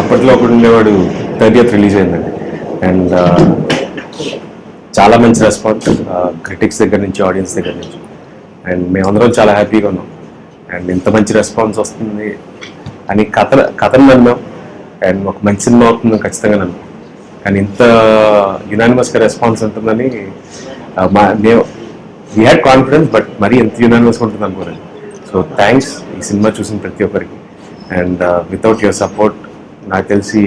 అప్పట్లో ఒకడు ఉండేవాడు థర్టీఎత్ రిలీజ్ అయిందండి. అండ్ uh, చాలా మంచి రెస్పాన్స్ క్రిటిక్స్ uh, దగ్గర నుంచి ఆడియన్స్ దగ్గర నుంచి. అండ్ మేమందరం చాలా హ్యాపీగా ఉన్నాం. అండ్ ఇంత మంచి రెస్పాన్స్ వస్తుంది అని కథ కథను నమ్మాం. అండ్ ఒక మంచి సినిమా అవుతుందని ఖచ్చితంగా నమ్మాం. కానీ ఇంత యునానిమస్గా రెస్పాన్స్ ఉంటుందని uh, మా మేము వీ హ్యాడ్ కాన్ఫిడెన్స్ బట్ మరీ ఎంత యూనానిమస్ ఉంటుంది అనుకోలేదు. సో థ్యాంక్స్ ఈ సినిమా చూసిన ప్రతి ఒక్కరికి. అండ్ వితౌట్ యువర్ సపోర్ట్ నాకు తెలిసి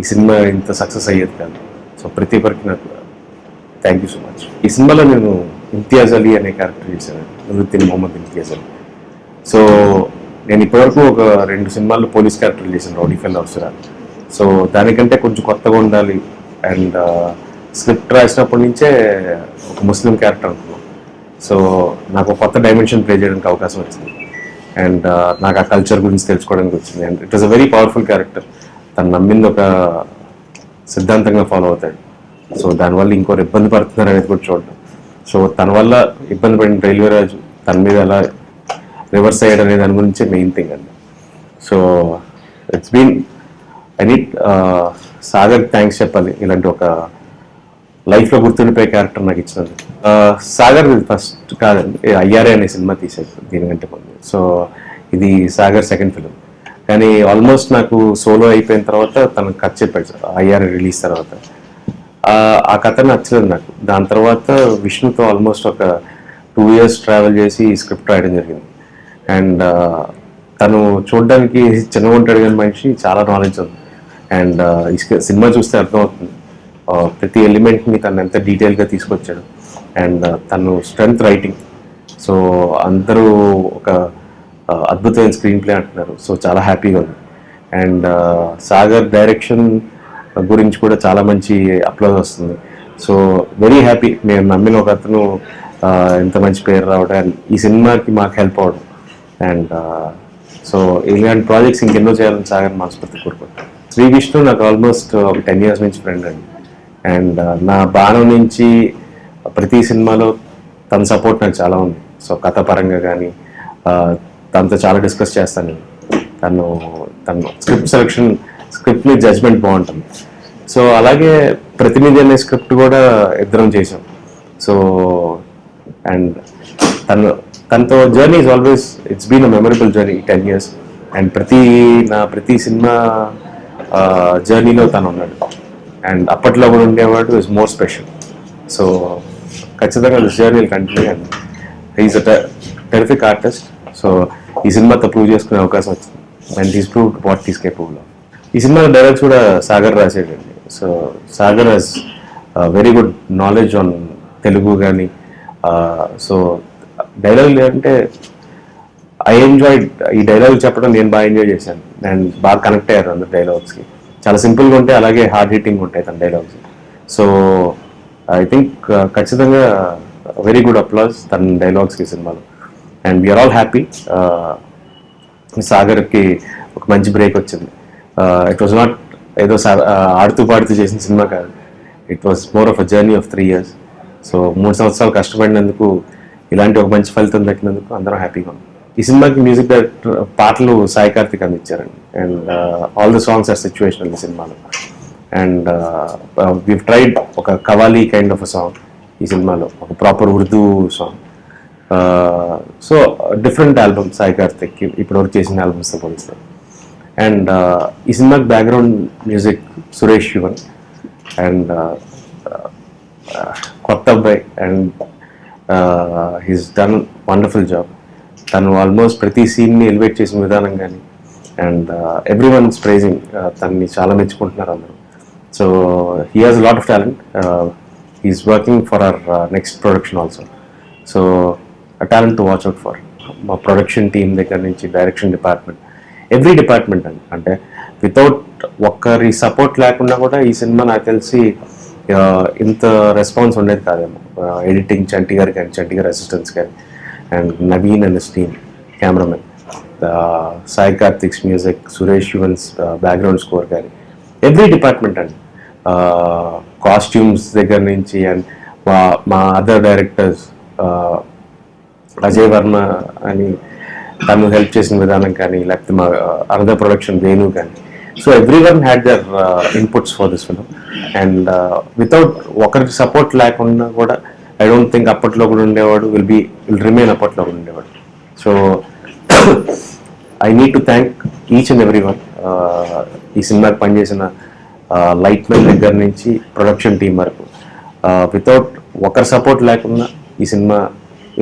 ఈ సినిమా ఇంత సక్సెస్ అయ్యేది కాదు. సో ప్రతి ఒక్కరికి నాకు థ్యాంక్ యూ సో మచ్ ఈ సినిమాలో నేను ఇంతియాజ్ అలీ అనే క్యారెక్టర్ చేశాను. నృత్యని మొహమ్మద్ ఇంతియాజ్ అలీ. సో నేను ఇప్పటివరకు ఒక రెండు సినిమాల్లో పోలీస్ క్యారెక్టర్ చేశాను రౌడీ ఫెల్ అవసరా. సో దానికంటే కొంచెం కొత్తగా ఉండాలి. అండ్ స్క్రిప్ట్ uh, రాసినప్పటి నుంచే ఒక ముస్లిం క్యారెక్టర్ అనుకున్నాను. సో నాకు కొత్త డైమెన్షన్ ప్లే చేయడానికి అవకాశం వచ్చింది. అండ్ uh, నాకు ఆ కల్చర్ గురించి తెలుసుకోవడానికి వచ్చింది. And it was a very powerful character తను నమ్మింది ఒక సిద్ధాంతంగా ఫాలో అవుతాడు. సో దానివల్ల ఇంకోరు ఇబ్బంది పడుతున్నారు అనేది కూడా చూడడం సో తన వల్ల ఇబ్బంది పడిన రైల్వే రాజు తన మీద ఎలా రివర్స్ అయ్యాడు అనే దాని గురించి మెయిన్ థింగ్ అండి. So it's been I need Sagar thanks చెప్పాలి. ఇలాంటి ఒక లైఫ్లో గుర్తుండిపోయే క్యారెక్టర్ నాకు ఇచ్చినది సాగర్ ఫస్ట్ కాదండి అయ్యారే అనే సినిమా తీసేది దీనికంటే ముందు. సో ఇది సాగర్ సెకండ్ ఫిలిం కానీ ఆల్మోస్ట్ నాకు సోలో అయిపోయిన తర్వాత తనకు కథ చెప్పాడు సార్ అయ్యారే రిలీజ్ తర్వాత. ఆ, కథ నచ్చలేదు నాకు. దాని తర్వాత విష్ణుతో ఆల్మోస్ట్ ఒక టూ ఇయర్స్ ట్రావెల్ చేసి స్క్రిప్ట్ రాయడం జరిగింది. అండ్ తను చూడడానికి చిన్నగా ఉంటాడు కానీ మనిషి చాలా నాలెడ్జ్ ఉంది. అండ్ సినిమా చూస్తే అర్థమవుతుంది. ప్రతి ఎలిమెంట్ని తను ఎంత డీటెయిల్గా తీసుకొచ్చాడు. అండ్ uh, తను స్ట్రెంగ్త్ రైటింగ్ సో అందరూ ఒక అద్భుతమైన స్క్రీన్ ప్లే అంటున్నారు. సో చాలా హ్యాపీగా ఉంది. అండ్ uh, సాగర్ డైరెక్షన్ గురించి కూడా చాలా మంచి అప్లోడ్ వస్తుంది. సో వెరీ హ్యాపీ నేను నమ్మిన ఒక అతను ఇంత మంచి పేరు రావడం అండ్ ఈ సినిమాకి మాకు హెల్ప్ అవ్వడం. అండ్ సో uh, ఇలాంటి ప్రాజెక్ట్స్ ఇంకెన్నో చేయాలని సాగర్ మనస్ఫూర్తి కోరుకుంటాను శ్రీ విష్ణు నాకు ఆల్మోస్ట్ ఒక టెన్ ఇయర్స్ నుంచి ఫ్రెండ్ అండి. అండ్ నా బాణం నుంచి ప్రతి సినిమాలో తన సపోర్ట్ నాకు చాలా ఉంది. సో కథ పరంగా కానీ తనతో చాలా డిస్కస్ చేస్తాను తను తను స్క్రిప్ట్ సెలెక్షన్ స్క్రిప్ట్ మీద జడ్జ్మెంట్ బాగుంటుంది. సో అలాగే ప్రతినిధి అనే స్క్రిప్ట్ కూడా ఇద్దరం చేసాం సో అండ్ తను తనతో journey is always it's been a memorable journey ten years and ప్రతి నా ప్రతి సినిమా జర్నీలో తను ఉన్నాడు. అండ్ అప్పట్లో కూడా ఉండేవాడు ఇస్ మోర్ స్పెషల్ సో ఖచ్చితంగా this journey continue and is a terrific artist so ఈ సినిమాతో ప్రూవ్ చేసుకునే అవకాశం వచ్చింది. And he's prove what he's capable ఈ సినిమా డైలాగ్స్ కూడా Sagar రాసేటండి. So Sagar has very good knowledge on Telugu కానీ సో డైలాగ్ అంటే ఐ ఎంజాయ్ ఈ డైలాగ్ చెప్పడం నేను బాగా ఎంజాయ్ చేశాను. అండ్ బాగా కనెక్ట్ అయ్యారు అందరు డైలాగ్స్కి చాలా సింపుల్గా ఉంటాయి అలాగే హార్డ్ హిట్టింగ్ ఉంటాయి తన dialogues. So I think uh, ఖచ్చితంగా వెరీ గుడ్ అప్లాస్ తన డైలాగ్స్కి సినిమాలో. And we are all happy సాగర్కి ఒక మంచి బ్రేక్ వచ్చింది. ఇట్ వాజ్ నాట్ ఏదో సా- uh, ఆడుతూ పాడుతూ చేసిన సినిమా కాదు. It was more of a journey of three years so మూడు సంవత్సరాలు కష్టపడినందుకు ఇలాంటి ఒక మంచి ఫలితం దక్కినందుకు అందరం హ్యాపీగా ఉన్నాం. ఈ సినిమాకి మ్యూజిక్ డైరెక్టర్ పాటలు Sai Karthik అందించారండి and all the songs are situational ఈ సినిమాలో. అండ్ వి ట్రైడ్ ఒక qawwali kind of a song ఈ సినిమాలో ఒక proper Urdu song so different album Sai Karthik ఇప్పటివరకు చేసిన ఆల్బమ్స్తో పోలిస్తే. అండ్ uh, ఈ సినిమాకి background music Suresh Sivan. And uh, uh, కొత్త అబ్బాయి. And he's done wonderful job తను ఆల్మోస్ట్ ప్రతి సీన్ని ఎలివేట్ చేసిన విధానం కానీ అండ్ ఎవ్రీ వన్ ప్రైజింగ్ తనని చాలా మెచ్చుకుంటున్నారు అందరూ. So he has lot of talent he's working for our next production also so talent to watch out for మా ప్రొడక్షన్ టీం దగ్గర నుంచి డైరెక్షన్ డిపార్ట్మెంట్ ఎవ్రీ డిపార్ట్మెంట్ అండి. అంటే వితౌట్ ఒక్కరి సపోర్ట్ లేకుండా కూడా ఈ సినిమా నాకు తెలిసి uh, ఇంత రెస్పాన్స్ ఉండేది కాదేమో. Uh, ఎడిటింగ్ చంటి గారు కానీ చంటి గారి అసిస్టెంట్స్ కానీ and Naveen and steam cameraman Sai Karthik's music Suresh Yuvan's background score కానీ ఎవ్రీ డిపార్ట్మెంట్ అండి. Uh, కాస్ట్యూమ్స్ దగ్గర నుంచి అండ్ మా మా అదర్ డైరెక్టర్స్ అజయ్ వర్మ అని తను హెల్ప్ చేసిన విధానం కానీ లేకపోతే మా అర్ధ ప్రొడక్షన్ వేణు కానీ. So every one had their inputs for this film and without ఒకరికి సపోర్ట్ లేకుండా కూడా ఐ డోంట్ థింక్ అప్పట్లో కూడా ఉండేవాడు విల్ బి విల్ రిమైన్ అప్పట్లో కూడా ఉండేవాడు. So I need to thank each and every one ఈ సినిమాకి పనిచేసిన uh, లైట్ మెన్ దగ్గర నుంచి ప్రొడక్షన్ టీం వరకు. Uh, వితౌట్ ఒకరి సపోర్ట్ లేకుండా ఈ సినిమా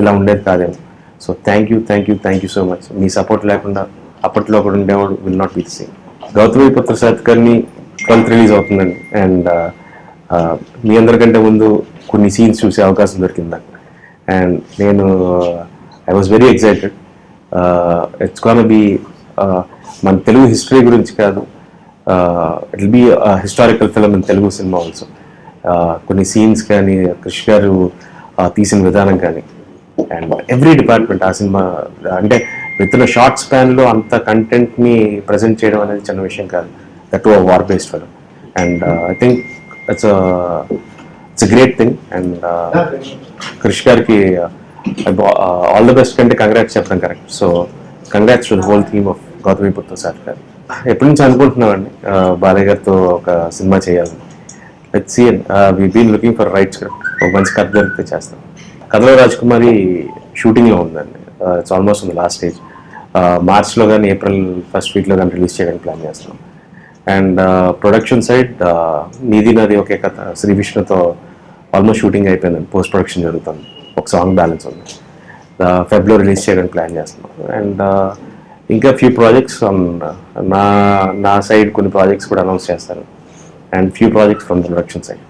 ఇలా ఉండేది కాదేమో. So thank you thank you thank you so much me support లేకుండా అప్పట్లో కూడా ఉండేవాడు will not be the same Gautami Putra Satkarni twelfth release అవుతుందండి అండ్ మీ అందరికంటే ముందు కొన్ని సీన్స్ చూసే అవకాశం దొరికింది నాకు. అండ్ నేను I was very excited it's can be మన తెలుగు హిస్టరీ గురించి కాదు it be historical film in Telugu cinema also uh, కొన్ని సీన్స్ కానీ కృష్ గారు uh, తీసిన విధానం కానీ అండ్ ఎవ్రీ డిపార్ట్మెంట్ ఆ సినిమా అంటే విత్న షార్ట్ స్పాన్లో అంత కంటెంట్ని ప్రజెంట్ చేయడం అనేది చిన్న విషయం కాదు. That to war based film and I think it's it's great thing and Krish గారికి ఆల్ ద బెస్ట్ కంటే కంగ్రాట్స్ చెప్పడం correct so congrats to the whole theme of Gautami Putra sir garu ఎప్పటి నుంచి అనుకుంటున్నామండి బాలయ్య గారితో ఒక సినిమా చేయాలని? Let see we been looking for right script ఒక మంచి కథ దొరికితే చేస్తాం. కథలో రాజకుమారి షూటింగ్లో ఉందండి. ఇట్స్ ఆల్మోస్ట్ ఉంది లాస్ట్ స్టేజ్ మార్చ్లో కానీ ఏప్రిల్ ఫస్ట్ వీక్లో కానీ రిలీజ్ చేయడానికి ప్లాన్ చేస్తున్నాం. అండ్ ప్రొడక్షన్ సైడ్ నీది నాది ఒకే కథ. శ్రీ విష్ణుతో ఆల్మోస్ట్ షూటింగ్ అయిపోయింది పోస్ట్ ప్రొడక్షన్ జరుగుతుంది. ఒక సాంగ్ బ్యాలెన్స్ ఉంది. ఫెబ్లో రిలీజ్ చేయడానికి ప్లాన్ చేస్తున్నాం. అండ్ ఇంకా ఫ్యూ ప్రాజెక్ట్స్ నా నా సైడ్ కొన్ని ప్రాజెక్ట్స్ కూడా అనౌన్స్ చేస్తారు. And few projects from the production side